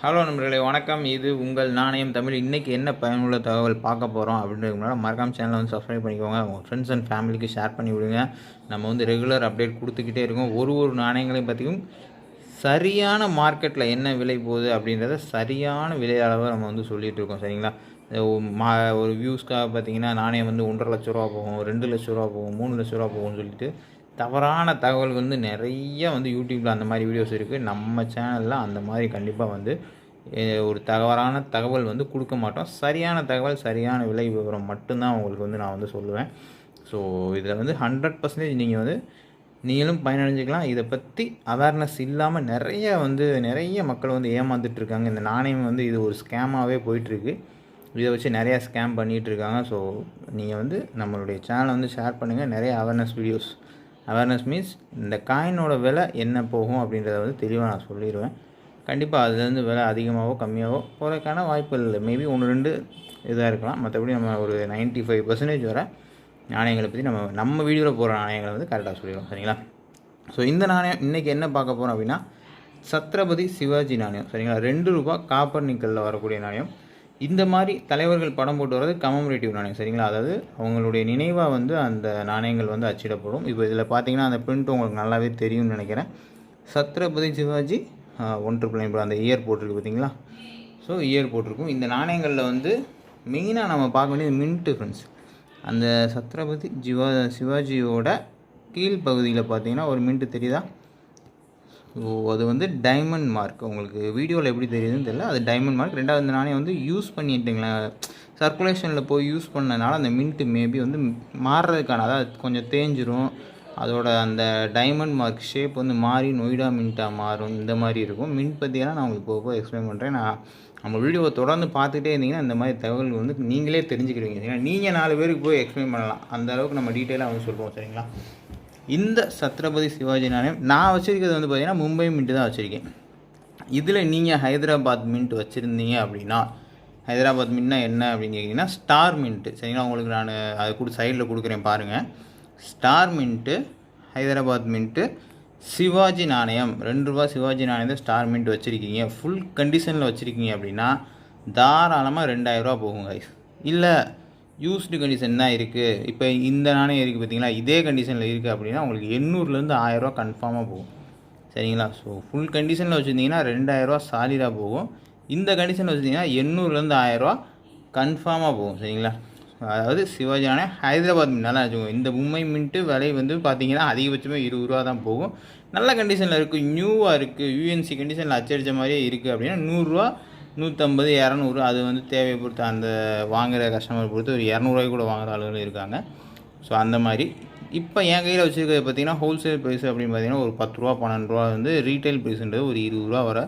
Hello நண்பர்களே வணக்கம். இது உங்கள் நாணயம் தமிழ். இன்றைக்கி என்ன பயனுள்ள தகவல் பார்க்க போகிறோம் அப்படின்றதுக்கு முன்னாடி மறக்காம சேனலை வந்து சப்ஸ்கிரைப் பண்ணிக்கோங்க. உங்கள் ஃப்ரெண்ட்ஸ் அண்ட் ஃபேமிலிக்கு ஷேர் பண்ணி விடுங்க. நம்ம வந்து ரெகுலர் அப்டேட் கொடுத்துக்கிட்டே இருக்கோம். ஒரு ஒரு நாணயங்களையும் பற்றியும் சரியான மார்க்கெட்டில் என்ன விலை போகுது அப்படின்றத சரியான விலை அளவை நம்ம வந்து சொல்லிகிட்டு இருக்கோம். சரிங்களா? மா ஒரு வியூஸ்க்காக பார்த்தீங்கன்னா நாணயம் வந்து ஒன்றரை லட்ச ரூபா போகும் ரெண்டு லட்ச ரூபா போகும் மூணு லட்ச ரூபா போகும்னு சொல்லிட்டு தவறான தகவல் வந்து நிறைய வந்து யூடியூப்பில் அந்த மாதிரி வீடியோஸ் இருக்குது நம்ம சேனலில் அந்த மாதிரி கண்டிப்பாக வந்து ஒரு தவறான தகவல் வந்து கொடுக்க மாட்டோம். சரியான தகவல் சரியான விலை விவரம் மட்டும்தான் உங்களுக்கு வந்து நான் வந்து சொல்லுவேன். ஸோ இதில் வந்து ஹண்ட்ரட் பர்சன்டேஜ் நீங்கள் வந்து நீங்களும் பயனடைஞ்சிக்கலாம். இதை பற்றி அவேர்னஸ் இல்லாமல் நிறைய வந்து நிறைய மக்கள் வந்து ஏமாந்துட்டுருக்காங்க இந்த நாணயம் வந்து இது ஒரு ஸ்கேமாகவே போயிட்டுருக்கு. இதை வச்சு நிறையா ஸ்கேம் பண்ணிகிட்ருக்காங்க ஸோ நீங்கள் வந்து நம்மளுடைய சேனலை வந்து ஷேர் பண்ணுங்கள் நிறைய அவேர்னஸ் வீடியோஸ் அவேர்னஸ் மீன்ஸ் இந்த காயினோட விலை என்ன போகும் அப்படின்றத வந்து தெளிவாக நான் சொல்லிடுவேன் கண்டிப்பாக அதுலேருந்து விலை அதிகமாகவோ கம்மியாகவோ போகிறதுக்கான வாய்ப்புகள் இல்லை. மேபி ஒன்று ரெண்டு இதாக இருக்கலாம். மற்றபடி நம்ம ஒரு 95% ஃபைவ் பர்சன்டேஜ் வர நாணயங்களை பற்றி நம்ம நம்ம வீடியோவில் போகிற நாணயங்களை வந்து கரெக்டாக சொல்லிடுவோம். சரிங்களா? ஸோ இந்த நாணயம் இன்றைக்கி என்ன பார்க்க போகிறோம் அப்படின்னா சத்ரபதி சிவாஜி நாணயம். சரிங்களா? ரெண்டு ரூபா காப்பர் நிக்கலில் வரக்கூடிய நாணயம். இந்த மாதிரி தலைவர்கள் படம் போட்டு வர்றது கமமரேட்டிவ் நாணயம் சரிங்களா? அதாவது அவங்களுடைய நினைவாக வந்து அந்த நாணயங்கள் வந்து அச்சிடப்படும். இப்போ இதில் பார்த்தீங்கன்னா அந்த பிரிண்ட் உங்களுக்கு நல்லாவே தெரியும்னு நினைக்கிறேன். சத்ரபதி சிவாஜி ஒன்று ட்ரிபிள் நைன் அந்த இயர் போட்டிருக்கு பார்த்தீங்களா? ஸோ இயர் போட்டிருக்கும் இந்த நாணயங்களில் வந்து மெயினாக நம்ம பார்க்க வேண்டியது மின்ட்டு ஃப்ரெண்ட்ஸ் அந்த சத்ரபதி ஜிவா சிவாஜியோட கீழ் பகுதியில் பார்த்தீங்கன்னா ஒரு மின்ட்டு தெரியுதா? ஸோ அது வந்து டைமண்ட் மார்க் உங்களுக்கு வீடியோவில் எப்படி தெரியுதுன்னு தெரியல. அது டைமண்ட் மார்க் ரெண்டாவது இந்த நாணயம் வந்து யூஸ் பண்ணிட்டுங்களா. சர்க்குலேஷனில் போய் யூஸ் பண்ணனால அந்த மின்ட்டு மேபி வந்து மாறுறதுக்கான அதாவது கொஞ்சம் தேஞ்சிரும். அதோட அந்த டைமண்ட் மார்க் ஷேப் வந்து மாறி நொய்டா மின்ட்டாக மாறும். இந்த மாதிரி இருக்கும். மின்ட் பற்றியெல்லாம் நான் உங்களுக்கு போக போக எக்ஸ்பிளைன் பண்ணுறேன் நான் நம்ம வீடியோவை தொடர்ந்து பார்த்துட்டே இருந்தீங்கன்னா இந்த மாதிரி தகவல் வந்து நீங்களே தெரிஞ்சுக்கிடுவீங்க. சரிங்களா நீங்கள் நாலு பேருக்கு போய் எக்ஸ்பிளைன் பண்ணலாம். அந்த அளவுக்கு நம்ம டீட்டெயிலாக வந்து சொல்லுவோம் சரிங்களா? இந்த சத்ரபதி சிவாஜி நாணயம் நான் வச்சுருக்கிறது வந்து பார்த்தீங்கன்னா மும்பை மின்ட்டு தான் வச்சுருக்கேன். இதில் நீங்கள் ஹைதராபாத் மின்ட் வச்சுருந்தீங்க அப்படின்னா ஹைதராபாத் மின்னா என்ன அப்படின்னு கேட்டிங்கன்னா ஸ்டார் மின்ட்டு சரிங்களா? உங்களுக்கு நான் அதை கொடு சைடில் கொடுக்குறேன் பாருங்கள் star mint Hyderabad mint Shivaji நாணயம். ரெண்டு ரூபா சிவாஜி நாணயத்தை ஸ்டார் மின்ட் வச்சுருக்கீங்க. ஃபுல் கண்டிஷனில் வச்சுருக்கீங்க அப்படின்னா தாராளமாக ரெண்டாயிரரூபா போகும் கைஸ் இல்லை யூஸ்டு கண்டிஷன் தான் இருக்குது இப்போ இந்த நாணயம் இருக்குது பார்த்தீங்களா இதே கண்டிஷனில் இருக்குது அப்படின்னா உங்களுக்கு எண்ணூறுலேருந்து ஆயிரரூவா கன்ஃபார்மாக போகும். சரிங்களா? ஸோ ஃபுல் கண்டிஷனில் வச்சுருந்தீங்கன்னா ரெண்டாயிரரூவா சாலிடாக போகும். இந்த கண்டிஷனில் வச்சுருந்தீங்கன்னா எண்ணூறுலேருந்து ஆயிரரூவா கன்ஃபார்மாக போகும். சரிங்களா? அதாவது சிவாஜி ஹைதராபாத் மின்ட் நல்லா வச்சுக்கோங்க. இந்த மும்பை மின்ட்டு விலை வந்து பார்த்தீங்கன்னா அதிகபட்சமே இருபது ரூபா தான் போகும். நல்ல கண்டிஷனில் இருக்குது நியூவாக இருக்குது யூஎன்சி கண்டிஷனில் அச்சடித்த மாதிரியே இருக்குது அப்படின்னா நூறுரூவா நூற்றம்பது இரநூறு அது வந்து தேவையை பொறுத்து அந்த வாங்குகிற கஸ்டமர் பொறுத்து ஒரு இரநூறுவாய்க்கு கூட வாங்குற ஆளுகளும் இருக்காங்க. ஸோ அந்த மாதிரி. இப்போ என் கையில் வச்சுருக்கிறது பார்த்தீங்கன்னா ஹோல்சேல் ப்ரைஸ் அப்படின்னு பார்த்தீங்கன்னா ஒரு பத்து ரூபா பன்னெண்டு ரூபா வந்து ரீட்டைல் ப்ரைஸ்ன்றது ஒரு இருபது ரூபா வர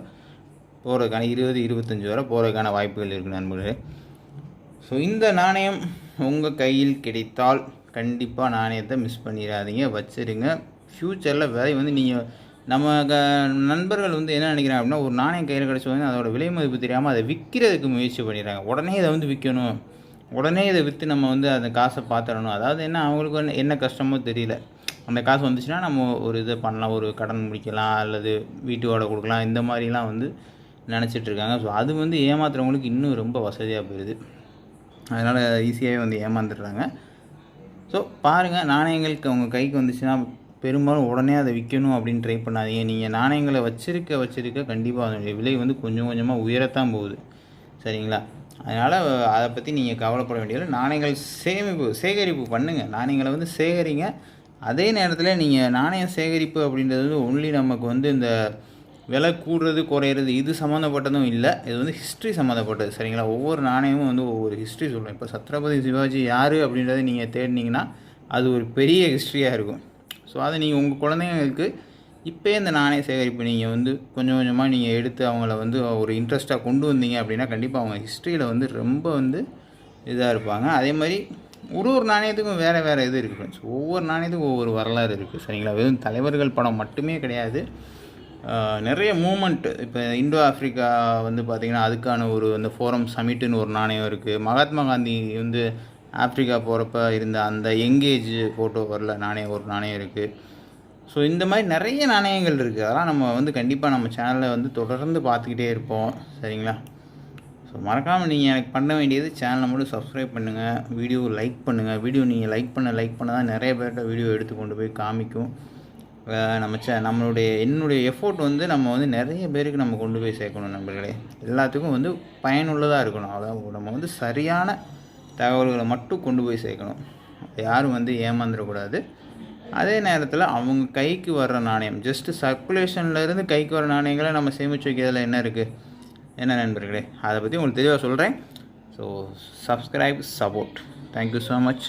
போகிறதுக்கான இருபது இருபத்தஞ்சி வரை போகிறதுக்கான வாய்ப்புகள் இருக்குது நண்பர்களே. ஸோ இந்த நாணயம் உங்கள் கையில் கிடைத்தால் கண்டிப்பாக நாணயத்தை மிஸ் பண்ணிடாதீங்க. வச்சிருங்க. ஃப்யூச்சரில் விலை வந்து நீங்கள் நம்ம க நண்பர்கள் வந்து என்ன நினைக்கிறாங்க அப்படின்னா ஒரு நாணயம் கையில் கிடச்சி வந்து அதோட விலை மதிப்பு தெரியாமல் அதை விற்கிறதுக்கு முயற்சி பண்ணிடுறாங்க. உடனே இதை வந்து விற்கணும் உடனே இதை விற்று நம்ம வந்து அந்த காசை பார்த்துடணும் அதாவது என்ன அவங்களுக்கு என்ன கஷ்டமோ தெரியல. அந்த காசு வந்துச்சுன்னா நம்ம ஒரு இதை பண்ணலாம் ஒரு கடன் முடிக்கலாம் அல்லது வீட்டு வாடகை கொடுக்கலாம் இந்த மாதிரிலாம் வந்து நினச்சிட்ருக்காங்க ஸோ அது வந்து ஏமாத்துறவங்களுக்கு இன்னும் ரொம்ப வசதியாக போயிடுது அதனால் ஈஸியாகவே வந்து ஏமாந்துடுறாங்க. ஸோ பாருங்கள் நாணயங்களுக்கு உங்கள் கைக்கு வந்துச்சுன்னா பெரும்பாலும் உடனே அதை விற்கணும் அப்படின்னு ட்ரை பண்ணாதீங்க. நீங்கள் நாணயங்களை வச்சிருக்க வச்சிருக்க கண்டிப்பாக அதனுடைய விலை வந்து கொஞ்சம் கொஞ்சமாக உயரத்தான் போகுது. சரிங்களா? அதனால் அதை பற்றி நீங்கள் கவலைப்பட வேண்டியதில்லை நாணயங்கள் சேமிப்பு சேகரிப்பு பண்ணுங்கள் நாணயங்களை வந்து சேகரிங்க. அதே நேரத்தில் நீங்கள் நாணய சேகரிப்பு அப்படின்றது வந்து ஒன்லி நமக்கு வந்து இந்த விலை கூடுறது குறையிறது இது சம்மந்தப்பட்டதும் இல்லை. இது வந்து ஹிஸ்ட்ரி சம்மந்தப்பட்டது. சரிங்களா? ஒவ்வொரு நாணயமும் வந்து ஒவ்வொரு ஹிஸ்ட்ரி சொல்லுவேன் இப்போ சத்ரபதி சிவாஜி யார் அப்படின்றத நீங்கள் தேடினீங்கன்னா அது ஒரு பெரிய ஹிஸ்ட்ரியாக இருக்கும். ஸோ அதை நீங்கள் உங்கள் குழந்தைங்களுக்கு இப்போயே இந்த நாணய சேகரிப்பு நீங்கள் வந்து கொஞ்சம் கொஞ்சமாக நீங்கள் எடுத்து அவங்கள வந்து ஒரு இன்ட்ரெஸ்ட்டாக கொண்டு வந்தீங்க அப்படின்னா கண்டிப்பாக அவங்க ஹிஸ்ட்ரியில் வந்து ரொம்ப வந்து இதாக இருப்பாங்க. அதே மாதிரி ஒரு ஒரு நாணயத்துக்கும் வேறு வேறு இது இருக்குது ஃப்ரெண்ட்ஸ் ஒவ்வொரு நாணயத்துக்கும் ஒவ்வொரு வரலாறு இருக்குது சரிங்களா? வெறும் தலைவர்கள் படம் மட்டுமே கிடையாது. நிறைய மூமெண்ட்டு இப்போ இந்தோ ஆஃப்ரிக்கா வந்து பார்த்திங்கன்னா அதுக்கான ஒரு அந்த ஃபோரம் சமிட்டுன்னு ஒரு நாணயம் இருக்குது மகாத்மா காந்தி வந்து ஆப்ரிக்கா போகிறப்ப இருந்த அந்த எங்கேஜ் ஃபோட்டோ வரல. நாணயம் ஒரு நாணயம் இருக்குது ஸோ இந்த மாதிரி நிறைய நாணயங்கள் இருக்குது அதெல்லாம் நம்ம வந்து கண்டிப்பாக நம்ம சேனலில் வந்து தொடர்ந்து பார்த்துக்கிட்டே இருப்போம். சரிங்களா? ஸோ மறக்காமல் நீங்கள் எனக்கு பண்ண வேண்டியது சேனலை மட்டும் சப்ஸ்கிரைப் பண்ணுங்கள் வீடியோ லைக் பண்ணுங்கள் வீடியோ நீங்கள் லைக் பண்ண லைக் பண்ண தான் நிறைய பேர்கிட்ட வீடியோ எடுத்து கொண்டு போய் காமிக்கும். நம்ம சே நம்மளுடைய என்னுடைய எஃபோர்ட் வந்து நம்ம வந்து நிறைய பேருக்கு நம்ம கொண்டு போய் சேர்க்கணும் நண்பர்களே. எல்லாத்துக்கும் வந்து பயனுள்ளதாக இருக்கணும். அதாவது நம்ம வந்து சரியான தகவல்களை மட்டும் கொண்டு போய் சேர்க்கணும். யாரும் வந்து ஏமாந்துடக்கூடாது. அதே நேரத்தில் அவங்க கைக்கு வர்ற நாணயம் ஜஸ்ட்டு சர்க்குலேஷனில் இருந்து கைக்கு வர நாணயங்களை நம்ம சேமித்து வைக்கிறதுல என்ன இருக்குது என்ன நண்பர்களே? அதை பற்றி உங்களுக்கு தெளிவாக சொல்கிறேன் so subscribe support thank you so much